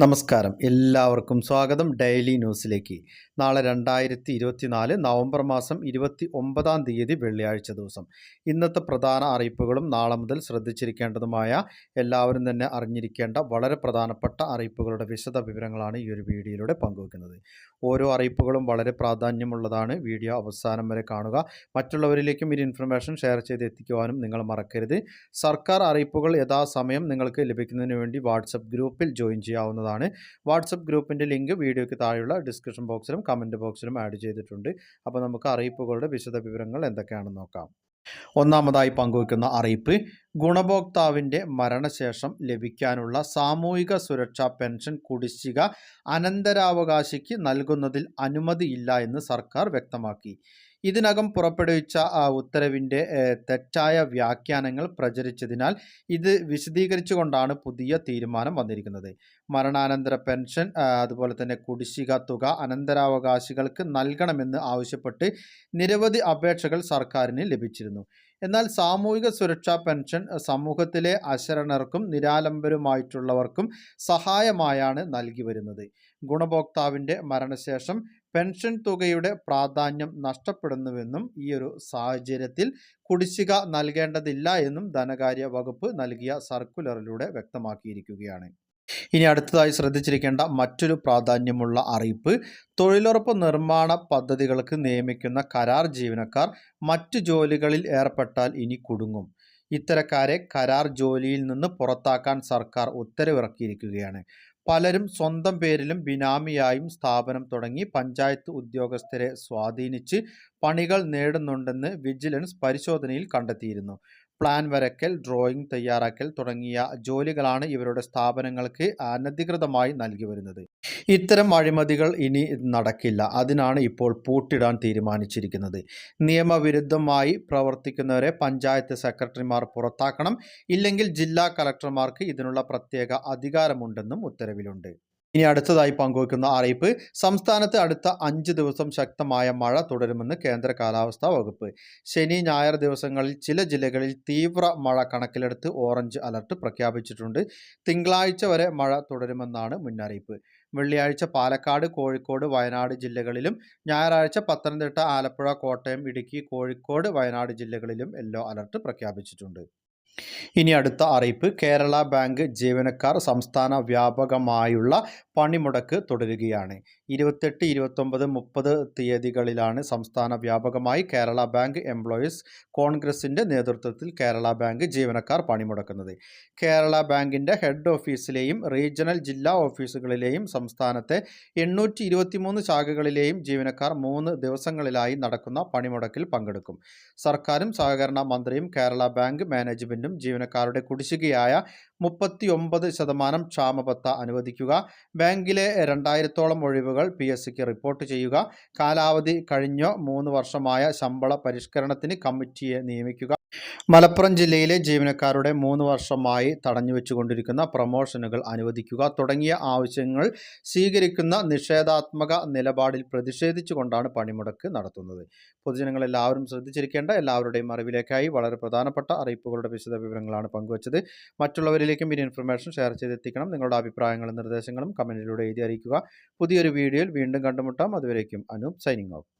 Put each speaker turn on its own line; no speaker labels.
നമസ്കാരം എല്ലാവർക്കും സ്വാഗതം ഡെയിലി ന്യൂസിലേക്ക് നാളെ രണ്ടായിരത്തി ഇരുപത്തിനാല് നവംബർ മാസം ഇരുപത്തി ഒമ്പതാം തീയതി വെള്ളിയാഴ്ച ദിവസം ഇന്നത്തെ പ്രധാന അറിയിപ്പുകളും നാളെ മുതൽ ശ്രദ്ധിച്ചിരിക്കേണ്ടതുമായ എല്ലാവരും തന്നെ അറിഞ്ഞിരിക്കേണ്ട വളരെ പ്രധാനപ്പെട്ട അറിയിപ്പുകളുടെ വിശദ വിവരങ്ങളാണ് ഈ ഒരു വീഡിയോയിലൂടെ പങ്കുവെക്കുന്നത് ഓരോ അറിയിപ്പുകളും വളരെ പ്രാധാന്യമുള്ളതാണ് വീഡിയോ അവസാനം വരെ കാണുക മറ്റുള്ളവരിലേക്കും ഈ ഇൻഫർമേഷൻ ഷെയർ ചെയ്ത് എത്തിക്കുവാനും നിങ്ങൾ മറക്കരുത് സർക്കാർ അറിയിപ്പുകൾ യഥാസമയം നിങ്ങൾക്ക് ലഭിക്കുന്നതിന് വേണ്ടി വാട്സപ്പ് ഗ്രൂപ്പിൽ ജോയിൻ ചെയ്യാവുന്ന ചെയ്യാവുന്നതാണ് വാട്സപ്പ് ഗ്രൂപ്പിൻ്റെ ലിങ്ക് വീഡിയോയ്ക്ക് താഴെയുള്ള ഡിസ്ക്രിപ്ഷൻ ബോക്സിലും കമൻറ്റ് ബോക്സിലും ആഡ് ചെയ്തിട്ടുണ്ട് അപ്പോൾ നമുക്ക് അറിയിപ്പുകളുടെ വിശദ വിവരങ്ങൾ എന്തൊക്കെയാണെന്ന് നോക്കാം ഒന്നാമതായി പങ്കുവയ്ക്കുന്ന അറിയിപ്പ് ഗുണഭോക്താവിൻ്റെ മരണശേഷം ലഭിക്കാനുള്ള സാമൂഹിക സുരക്ഷാ പെൻഷൻ കുടിശ്ശിക അനന്തരാവകാശിക്ക് നൽകുന്നതിൽ അനുമതിയില്ല എന്ന് സർക്കാർ വ്യക്തമാക്കി ഇതിനകം പുറപ്പെടുവിച്ച ഉത്തരവിൻ്റെ തെറ്റായ വ്യാഖ്യാനങ്ങൾ പ്രചരിച്ചതിനാൽ ഇത് വിശദീകരിച്ചുകൊണ്ടാണ് പുതിയ തീരുമാനം വന്നിരിക്കുന്നത് മരണാനന്തര പെൻഷൻ അതുപോലെ തന്നെ കുടിശ്ശിക തുക അനന്തരാവകാശികൾക്ക് നൽകണമെന്ന് ആവശ്യപ്പെട്ട് നിരവധി അപേക്ഷകൾ സർക്കാരിന് ലഭിച്ചിരുന്നു എന്നാൽ സാമൂഹിക സുരക്ഷാ പെൻഷൻ സമൂഹത്തിലെ അശരണർക്കും നിരാലംബരുമായിട്ടുള്ളവർക്കും സഹായമായാണ് നൽകി വരുന്നത് ഗുണഭോക്താവിൻ്റെ മരണശേഷം പെൻഷൻ തുകയുടെ പ്രാധാന്യം നഷ്ടപ്പെടുന്നുവെന്നും ഈ ഒരു സാഹചര്യത്തിൽ കുടിശ്ശിക നൽകേണ്ടതില്ല എന്നും ധനകാര്യ വകുപ്പ് നൽകിയ സർക്കുലറിലൂടെ വ്യക്തമാക്കിയിരിക്കുകയാണ് ഇനി അടുത്തതായി ശ്രദ്ധിച്ചിരിക്കേണ്ട മറ്റൊരു പ്രാധാന്യമുള്ള അറിയിപ്പ് തൊഴിലുറപ്പ് നിർമ്മാണ പദ്ധതികൾക്ക് നിയമിക്കുന്ന കരാർ ജീവനക്കാർ മറ്റു ജോലികളിൽ ഏർപ്പെട്ടാൽ ഇനി കുടുങ്ങും ഇത്തരക്കാരെ കരാർ ജോലിയിൽ നിന്ന് പുറത്താക്കാൻ സർക്കാർ ഉത്തരവിറക്കിയിരിക്കുകയാണ് പലരും സ്വന്തം പേരിലും ബിനാമിയായും സ്ഥാപനം തുടങ്ങി പഞ്ചായത്ത് ഉദ്യോഗസ്ഥരെ സ്വാധീനിച്ച് പണികൾ നേടുന്നുണ്ടെന്ന് വിജിലൻസ് പരിശോധനയിൽ കണ്ടെത്തിയിരുന്നു പ്ലാൻ വരക്കൽ ഡ്രോയിങ് തയ്യാറാക്കൽ തുടങ്ങിയ ജോലികളാണ് ഇവരുടെ സ്ഥാപനങ്ങൾക്ക് അനധികൃതമായി നൽകി വരുന്നത് ഇത്തരം അഴിമതികൾ ഇനി നടക്കില്ല അതിനാണ് ഇപ്പോൾ പൂട്ടിടാൻ തീരുമാനിച്ചിരിക്കുന്നത് നിയമവിരുദ്ധമായി പ്രവർത്തിക്കുന്നവരെ പഞ്ചായത്ത് സെക്രട്ടറിമാർ പുറത്താക്കണം ഇല്ലെങ്കിൽ ജില്ലാ കളക്ടർമാർക്ക് ഇതിനുള്ള പ്രത്യേക അധികാരമുണ്ടെന്നും ഉത്തരവിലുണ്ട് ഇനി അടുത്തതായി പങ്കുവയ്ക്കുന്ന അറിയിപ്പ് സംസ്ഥാനത്ത് അടുത്ത അഞ്ച് ദിവസം ശക്തമായ മഴ തുടരുമെന്ന് കേന്ദ്ര കാലാവസ്ഥാ വകുപ്പ് ശനി ഞായർ ദിവസങ്ങളിൽ ചില ജില്ലകളിൽ തീവ്ര മഴ കണക്കിലെടുത്ത് ഓറഞ്ച് അലർട്ട് പ്രഖ്യാപിച്ചിട്ടുണ്ട് തിങ്കളാഴ്ച വരെ മഴ തുടരുമെന്നാണ് മുന്നറിയിപ്പ് വെള്ളിയാഴ്ച പാലക്കാട് കോഴിക്കോട് വയനാട് ജില്ലകളിലും ഞായറാഴ്ച പത്തനംതിട്ട ആലപ്പുഴ കോട്ടയം ഇടുക്കി കോഴിക്കോട് വയനാട് ജില്ലകളിലും യെല്ലോ അലർട്ട് പ്രഖ്യാപിച്ചിട്ടുണ്ട് ഇനി അടുത്ത അറിയിപ്പ് കേരള ബാങ്ക് ജീവനക്കാർ സംസ്ഥാന വ്യാപകമായുള്ള പണിമുടക്ക് തുടരുകയാണ് ഇരുപത്തെട്ട് ഇരുപത്തൊമ്പത് മുപ്പത് തീയതികളിലാണ് സംസ്ഥാന വ്യാപകമായി കേരള ബാങ്ക് എംപ്ലോയീസ് കോൺഗ്രസിൻ്റെ നേതൃത്വത്തിൽ കേരള ബാങ്ക് ജീവനക്കാർ പണിമുടക്കുന്നത് കേരള ബാങ്കിൻ്റെ ഹെഡ് ഓഫീസിലെയും റീജിയണൽ ജില്ലാ ഓഫീസുകളിലെയും സംസ്ഥാനത്തെ എണ്ണൂറ്റി ഇരുപത്തിമൂന്ന് ശാഖകളിലെയും ജീവനക്കാർ മൂന്ന് ദിവസങ്ങളിലായി നടക്കുന്ന പണിമുടക്കിൽ പങ്കെടുക്കും സർക്കാരും സഹകരണ മന്ത്രിയും കേരള ബാങ്ക് മാനേജ്മെൻറ്റ് ശതമാനത്തിനും ജീവനക്കാരുടെ കുടിശ്ശികയായ മുപ്പത്തി ഒമ്പത് ശതമാനം ക്ഷാമബത്ത അനുവദിക്കുക ബാങ്കിലെ രണ്ടായിരത്തോളം ഒഴിവുകൾ പി എസ് സിക്ക് റിപ്പോർട്ട് ചെയ്യുക കാലാവധി കഴിഞ്ഞോ മൂന്ന് വർഷമായ ശമ്പള പരിഷ്കരണത്തിന് കമ്മിറ്റിയെ നിയമിക്കുക മലപ്പുറം ജില്ലയിലെ ജീവനക്കാരുടെ മൂന്ന് വർഷമായി തടഞ്ഞുവെച്ചുകൊണ്ടിരിക്കുന്ന പ്രമോഷനുകൾ അനുവദിക്കുക തുടങ്ങിയ ആവശ്യങ്ങൾ സ്വീകരിക്കുന്ന നിഷേധാത്മക നിലപാടിൽ പ്രതിഷേധിച്ചുകൊണ്ടാണ് പണിമുടക്ക് നടത്തുന്നത് പൊതുജനങ്ങൾ എല്ലാവരും ശ്രദ്ധിച്ചിരിക്കേണ്ട എല്ലാവരുടെയും അറിവിലേക്കായി വളരെ പ്രധാനപ്പെട്ട അറിയിപ്പുകളുടെ വിശദ വിവരങ്ങളാണ് പങ്കുവച്ചത് മറ്റുള്ളവരിലേക്കും ഈ ഇൻഫർമേഷൻ ഷെയർ ചെയ്തെത്തിക്കണം നിങ്ങളുടെ അഭിപ്രായങ്ങളും നിർദ്ദേശങ്ങളും കമൻറ്റിലൂടെ എഴുതി അറിയിക്കുക പുതിയൊരു വീഡിയോയിൽ വീണ്ടും കണ്ടുമുട്ടാം അതുവരേക്കും അനു സൈനിങ് ഓഫ്